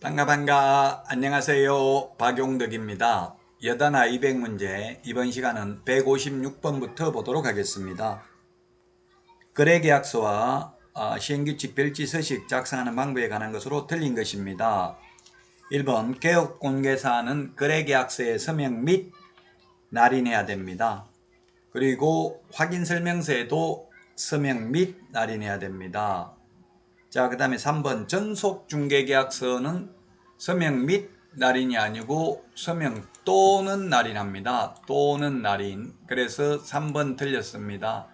반가 반가 안녕하세요 박용덕입니다. 여단아 200 문제 이번 시간은 156번부터 보도록 하겠습니다. 거래계약서와 아, 시행규칙 별지 서식 작성하는 방법에 관한 것으로 틀린 것입니다. 1번 개업공개사는 거래계약서의 서명 및 날인해야 됩니다. 그리고 확인설명서에도 서명 및 날인해야 됩니다. 자, 그 다음에 3번 전속 중개계약서는 서명 및 날인이 아니고 서명 또는 날인합니다. 또는 날인. 그래서 3번 틀렸습니다.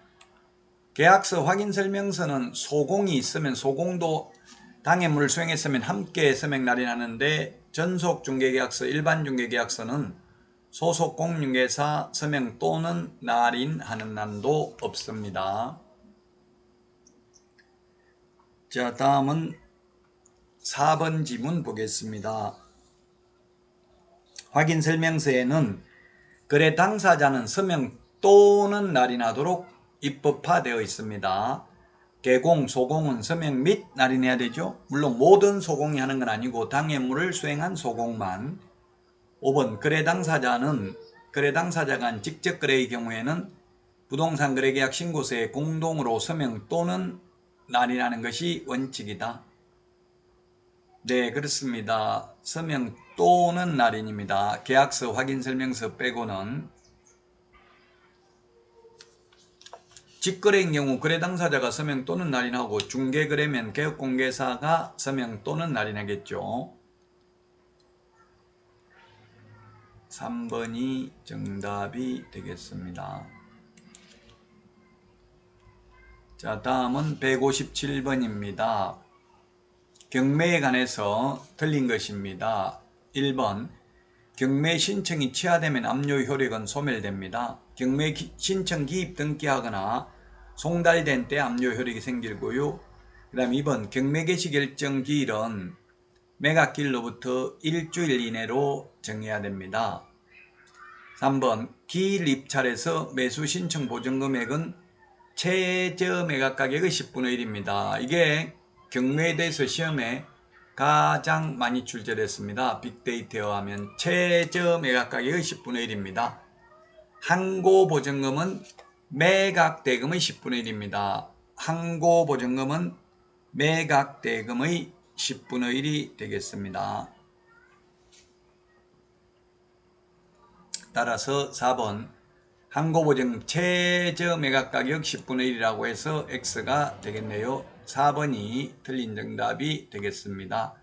계약서 확인 설명서는 소공이 있으면 소공도 당해물을 수행했으면 함께 서명 날인하는데 전속 중개계약서 일반 중개계약서는 소속 공인중개사 서명 또는 날인하는 난도 없습니다. 자, 다음은 4번 지문 보겠습니다. 확인 설명서에는 거래 당사자는 서명 또는 날인하도록 입법화되어 있습니다. 개공, 소공은 서명 및 날인해야 되죠. 물론 모든 소공이 하는 건 아니고 당해물을 수행한 소공만. 5번 거래 당사자는 거래 당사자가 한 직접 거래의 경우에는 부동산 거래계약 신고서에 공동으로 서명 또는 날인하는 것이 원칙이다. 네, 그렇습니다. 서명 또는 날인입니다. 계약서 확인 설명서 빼고는 직거래인 경우 거래 당사자가 서명 또는 날인하고 중개거래면 개업공개사가 서명 또는 날인하겠죠. 3번이 정답이 되겠습니다. 자, 다음은 157번입니다. 경매에 관해서 틀린 것입니다. 1번 경매 신청이 취하되면 압류 효력은 소멸됩니다. 경매 기- 신청 기입 등기하거나 송달된 때 압류 효력이 생기고요. 그 다음 2번 경매 개시 결정 기일은 매각기일로부터 일주일 이내로 정해야 됩니다. 3번 기일 입찰에서 매수 신청 보증 금액은 최저 매각 가격의 10분의 1입니다. 이게 경매에 대해서 시험에 가장 많이 출제됐습니다. 빅데이터에 하면 최저 매각 가격의 10분의 1입니다. 항고 보증금은 매각 대금의 10분의 1입니다. 항고 보증금은 매각 대금의 10분의 1이 되겠습니다. 따라서 4번 항고보증 최저 매각 가격 10분의 1이라고 해서 X가 되겠네요. 4번이 틀린 정답이 되겠습니다.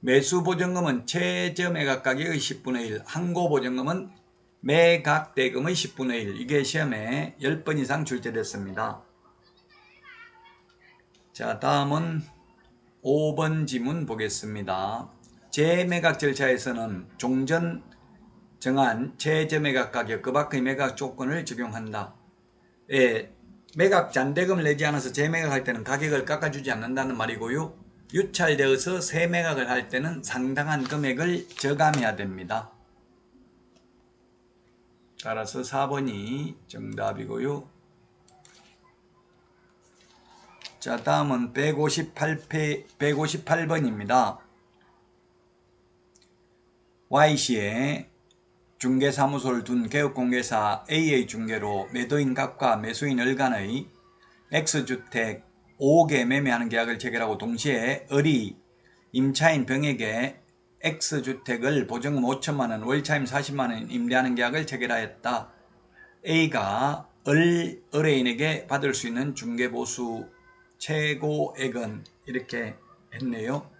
매수보증금은 최저 매각 가격의 10분의 1, 항고보증금은 매각 대금의 10분의 1. 이게 시험에 10번 이상 출제됐습니다. 자, 다음은 5번 지문 보겠습니다. 재매각 절차에서는 종전 정한 최저 매각 가격 그 밖의 매각 조건을 적용한다. 예, 매각 잔대금을 내지 않아서 재매각할 때는 가격을 깎아주지 않는다는 말이고요. 유찰되어서 새 매각을 할 때는 상당한 금액을 저감해야 됩니다. 따라서 4번이 정답이고요. 자, 다음은 158회, 158번입니다. Y시에 중개사무소를 둔 개업공개사 A의 중개로 매도인 값과 매수인 을간의 X주택 5개 매매하는 계약을 체결하고 동시에 을이 임차인 병에게 X주택을 보증금 5천만원, 월차임 40만원 임대하는 계약을 체결하였다. A가 을, 의뢰인에게 받을 수 있는 중개보수 최고액은 이렇게 했네요.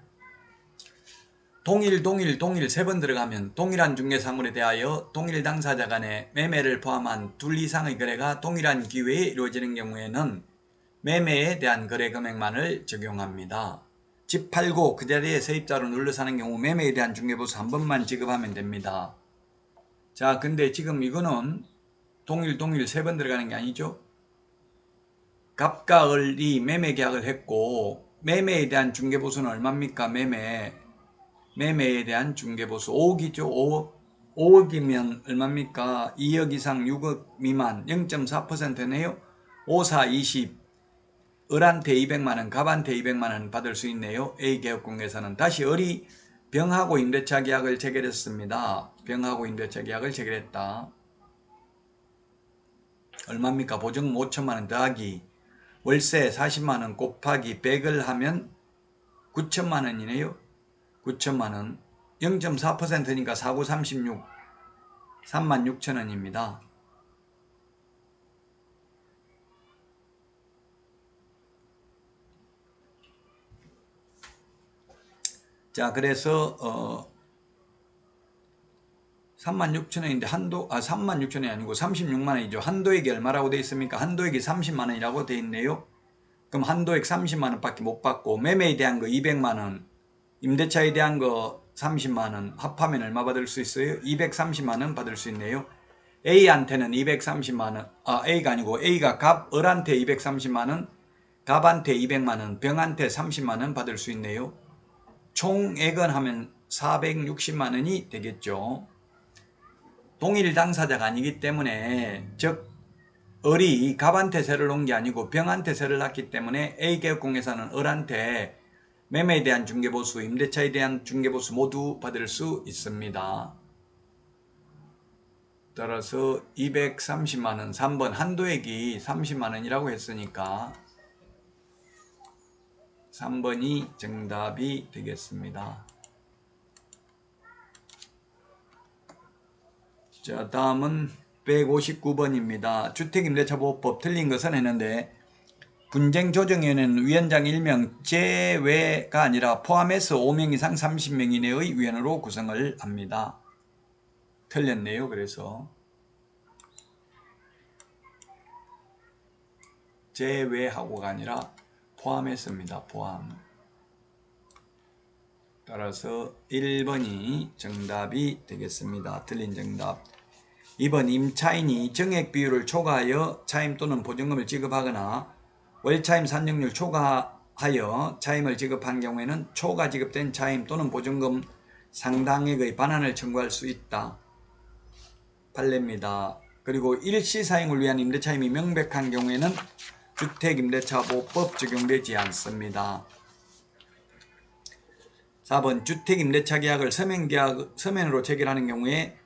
동일 동일 동일 세 번 들어가면 동일한 중개사물에 대하여 동일 당사자 간의 매매를 포함한 둘 이상의 거래가 동일한 기회에 이루어지는 경우에는 매매에 대한 거래 금액만을 적용합니다. 집 팔고 그 자리에 세입자로 눌러 사는 경우 매매에 대한 중개보수 한 번만 지급하면 됩니다. 자, 근데 지금 이거는 동일 동일 세 번 들어가는 게 아니죠. 갑과 을이 매매 계약을 했고 매매에 대한 중개보수는 얼마입니까? 매매 매매에 대한 중개보수 5억이죠. 5억. 5억이면 얼마입니까? 2억 이상 6억 미만 0.4%네요. 5, 4, 20. 을한테 200만원, 갑한테 200만원 받을 수 있네요. A개업공개사는. 다시 을이 병하고 임대차 계약을 체결했습니다. 병하고 임대차 계약을 체결했다. 얼마입니까? 보증금 5천만 원 더하기 월세 40만 원 곱하기 100을 하면 9천만 원이네요. 9천만 원. 0.4%니까 4936 3만 6천 원입니다. 자, 그래서 어 36,000원인데 한도 아 36,000원이 아니고 36만 원이죠. 한도액이 얼마라고 돼 있습니까? 한도액이 30만 원이라고 돼 있네요. 그럼 한도액 30만 원밖에 못 받고 매매에 대한 거 200만 원, 임대차에 대한 거 30만 원 합하면 얼마 받을 수 있어요? 230만 원 받을 수 있네요. A한테는 230만 원, 아 A가 아니고 A가 갑 을한테 230만 원, 갑한테 200만 원, 병한테 30만 원 받을 수 있네요. 총액은 하면 460만 원이 되겠죠. 동일 당사자가 아니기 때문에 즉 을이 갑한테 세를 놓은 게 아니고 병한테 세를 놨기 때문에 A개업공에서는 을한테 매매에 대한 중개보수, 임대차에 대한 중개보수 모두 받을 수 있습니다. 따라서 230만원 3번 한도액이 30만원이라고 했으니까 3번이 정답이 되겠습니다. 자, 다음은 159번입니다. 주택임대차보호법 틀린 것은 했는데 분쟁조정위원회는 위원장 1명 제외가 아니라 포함해서 5명 이상 30명 이내의 위원으로 구성을 합니다. 틀렸네요. 그래서 제외하고가 아니라 포함했습니다. 포함. 따라서 1번이 정답이 되겠습니다. 틀린 정답. 2번 임차인이 정액 비율을 초과하여 차임 또는 보증금을 지급하거나 월차임 산정률 초과하여 차임을 지급한 경우에는 초과 지급된 차임 또는 보증금 상당액의 반환을 청구할 수 있다. 판례입니다. 그리고 일시 사용을 위한 임대차임이 명백한 경우에는 주택임대차보호법 적용되지 않습니다. 4번 주택임대차 계약을 서면 계약 서면으로 체결하는 경우에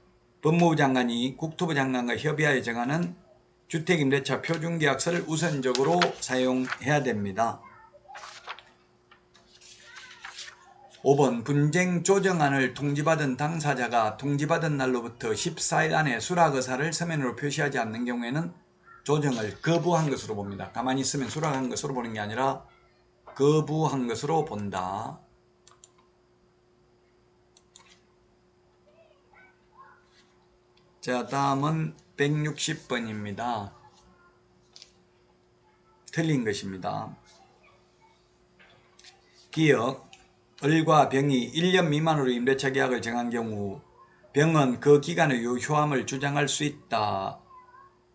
법무부 장관이 국토부 장관과 협의하여 정하는 주택임대차 표준계약서를 우선적으로 사용해야 됩니다. 5번 분쟁 조정안을 통지받은 당사자가 통지받은 날로부터 14일 안에 수락 의사를 서면으로 표시하지 않는 경우에는 조정을 거부한 것으로 봅니다. 가만히 있으면 수락한 것으로 보는 게 아니라 거부한 것으로 본다. 자, 다음은 160번입니다. 틀린 것입니다. 기억, 을과 병이 1년 미만으로 임대차 계약을 정한 경우 병은 그 기간의 유효함을 주장할 수 있다.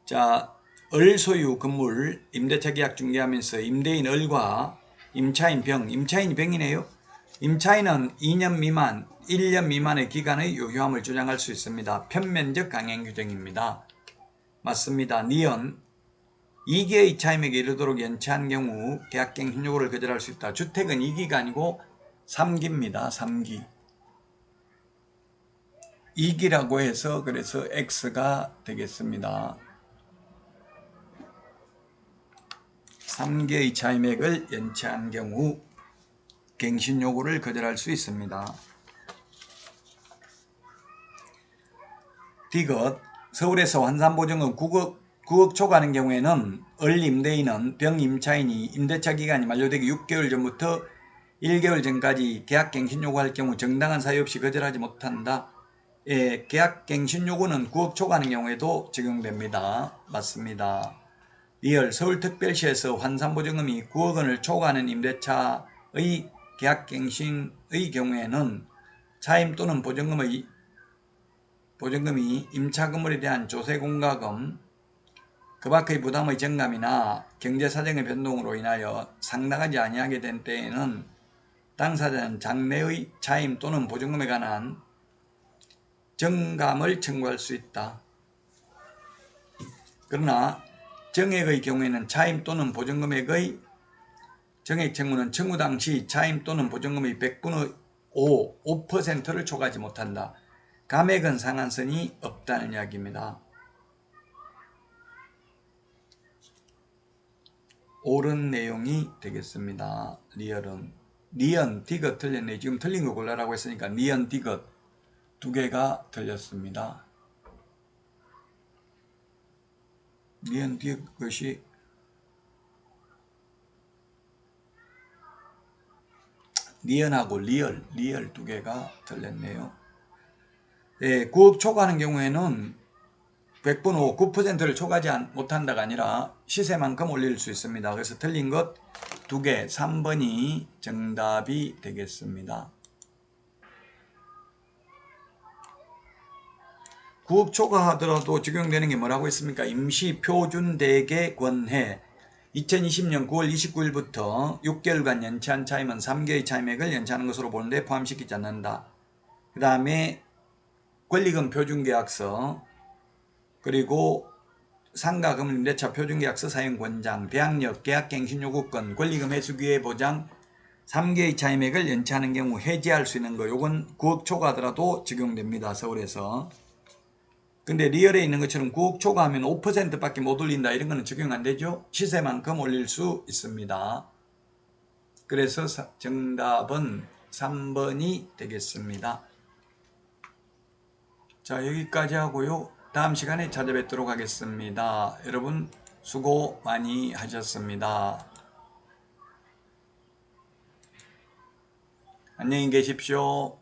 자, 을 소유 건물 임대차 계약 중개하면서 임대인 을과 임차인 병, 임차인이 병이네요. 임차인은 2년 미만, 1년 미만의 기간의 유효함을 주장할 수 있습니다. 편면적 강행 규정입니다. 맞습니다. 니은 2개의 차임에게 이르도록 연체한 경우 계약갱 신 요구를 거절할 수 있다. 주택은 2기가 아니고 3기입니다. 3기. 2기라고 해서 그래서 X가 되겠습니다. 3개의 차임액을 연체한 경우 갱신 요구를 거절할 수 있습니다. 디귿 서울에서 환산보증금 9억, 9억 초과하는 경우에는 을 임대인은 병 임차인이 임대차 기간이 만료되기 6개월 전부터 1개월 전까지 계약갱신 요구할 경우 정당한 사유 없이 거절하지 못한다. 예, 계약갱신 요구는 9억 초과하는 경우에도 적용됩니다. 맞습니다. 리얼 서울특별시에서 환산보증금이 9억 원을 초과하는 임대차의 계약갱신의 경우에는 차임 또는 보증금의 보증금이 임차 건물에 대한 조세 공과금, 그 밖의 부담의 정감이나 경제 사정의 변동으로 인하여 상당하지 아니하게 된 때에는 당사자는 장래의 차임 또는 보증금에 관한 정감을 청구할 수 있다. 그러나 정액의 경우에는 차임 또는 보증금액의 정액 청구는 청구 당시 차임 또는 보증금의 100분의 5, 5%를 초과하지 못한다. 감액은 상한선이 없다는 이야기입니다. 옳은 내용이 되겠습니다. 리얼은 니언, 디귿 틀렸네. 지금 틀린 거 골라라고 했으니까 니언, 디귿 두 개가 틀렸습니다. 니언, 디귿이 니언하고 리얼, 리얼 두 개가 틀렸네요. 예, 9억 초과하는 경우에는 100분 후 9%를 초과하지 않- 못한다가 아니라 시세만큼 올릴 수 있습니다. 그래서 틀린 것 두 개, 3번이 정답이 되겠습니다. 9억 초과하더라도 적용되는 게 뭐라고 했습니까? 임시 표준 대개 권해 2020년 9월 29일부터 6개월간 연체한 차임은 3개의 차임액을 연체하는 것으로 보는데 포함시키지 않는다. 그 다음에 권리금 표준계약서 그리고 상가금 임대차 표준계약서 사용권장 대항력 계약갱신요구권 권리금 해수기회 보장 3개의 차임액을 연체하는 경우 해지할 수 있는 거 요건 9억 초과하더라도 적용됩니다. 서울에서 근데 리얼에 있는 것처럼 9억 초과하면 5%밖에 못 올린다 이런 거는 적용 안 되죠. 시세만큼 올릴 수 있습니다. 그래서 사- 정답은 3번이 되겠습니다. 자 여기까지 하고요. 다음 시간에 찾아뵙도록 하겠습니다. 여러분 수고 많이 하셨습니다. 안녕히 계십시오.